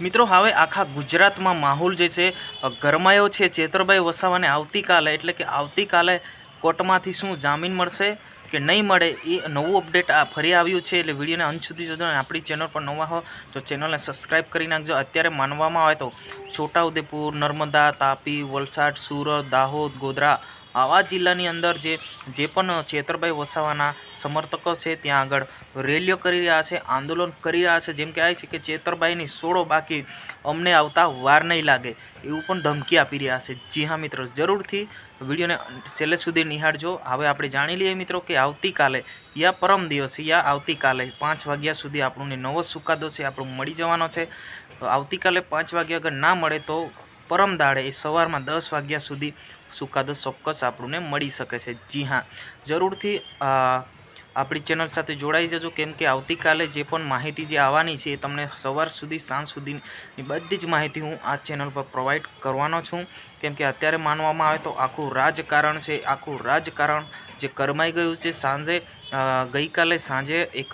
મિત્રો, હવે આખા ગુજરાતમાં માહોલ જે છે ગરમાયો છે. ચેતરભાઈ વસાવાને આવતીકાલે, એટલે કે આવતીકાલે કોર્ટમાંથી શું જામીન મળશે કે નહીં મળે એ નવું અપડેટ આ ફરી આવ્યું છે. એટલે વિડીયોને અંત સુધી જોજો અને આપણી ચેનલ પર નવા હો તો ચેનલને સબસ્ક્રાઈબ કરી નાખજો. અત્યારે માનવામાં આવે તો છોટાઉદેપુર, નર્મદા, તાપી, વલસાડ, સુરત, દાહોદ, ગોધરા આવા જિલ્લાની અંદર જે જે પણ છેતરભાઈ વસાવાના સમર્થકો છે ત્યાં આગળ રેલીઓ કરી રહ્યા છે, આંદોલન કરી રહ્યા છે. જેમ કહેવાય છે કે છેતરભાઈની સોળો બાકી અમને આવતા વાર નહીં લાગે એવું પણ ધમકી આપી રહ્યા છે. જી હા મિત્રો, જરૂરથી વિડીયોને છેલ્લે સુધી નિહાળજો. હવે આપણે જાણી લઈએ મિત્રો કે આવતીકાલે યા પરમ દિવસે યા આવતીકાલે પાંચ વાગ્યા સુધી આપણને નવો ચુકાદો છે, આપણું મળી જવાનો છે. આવતીકાલે પાંચ વાગ્યા અગર ના મળે તો પરમ દાડે એ સવારમાં દસ વાગ્યા સુધી સુકાદો ચોક્કસ આપણને મળી શકે છે. જી હા, જરૂરથી આપણી ચેનલ સાથે જોડાઈ જજો. કેમ કે આવતીકાલે જે પણ માહિતી જે આવવાની છે એ તમને સવાર સુધી, સાંજ સુધીની બધી જ માહિતી હું આ ચેનલ પર પ્રોવાઈડ કરવાનો છું. કેમ કે અત્યારે માનવામાં આવે તો આખું રાજકારણ છે, આખું રાજકારણ જે કરમાઈ ગયું છે. સાંજે ગઈકાલે સાંજે એક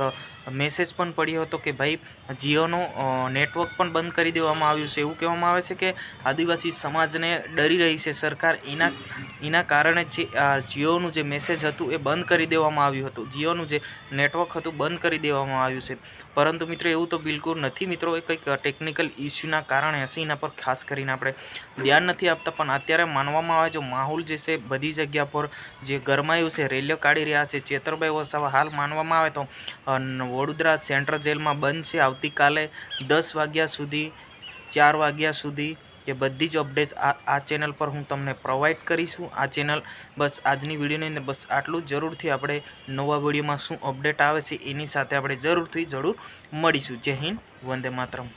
મેસેજ પણ પડ્યો હતો કે ભાઈ, જીઓનું નેટવર્ક પણ બંધ કરી દેવામાં આવ્યું છે. એવું કહેવામાં આવે છે કે આદિવાસી સમાજને ડરી રહી છે. સરકાર એના એના કારણે જે જીઓનું જે મેસેજ હતું એ બંધ કરી દેવામાં આવ્યું હતું. જીઓનું જે નેટવર્ક હતું બંધ કરી દેવામાં આવ્યું છે. પરંતુ મિત્રો, એવું તો બિલકુલ નથી. મિત્રો, એ કંઈક ટેકનિકલ ઇસ્યુના કારણે હશે. એના પર ખાસ કરીને આપણે ધ્યાન નથી આપતા. પણ અત્યારે માનવામાં આવે જો માહોલ જે છે, બધી જગ્યા પર જે ગરમાયું છે, રેલીઓ કાઢી રહ્યા છે, ચેતરભાઈ વસાવા હાલ માનવામાં આવે તો વડોદરા સેન્ટ્રલ જેલમાં બંધ છે. આવતીકાલે દસ વાગ્યા સુધી, ચાર વાગ્યા સુધી એ બધી જ અપડેટ્સ આ ચેનલ પર હું તમને પ્રોવાઈડ કરીશું. આ ચેનલ બસ આજની વિડીયોની અંદર બસ આટલું જરૂરથી આપણે નવા વિડીયોમાં શું અપડેટ આવે છે એની સાથે આપણે જરૂરથી જરૂર મળીશું. જય હિન્દ, વંદે માતરમ.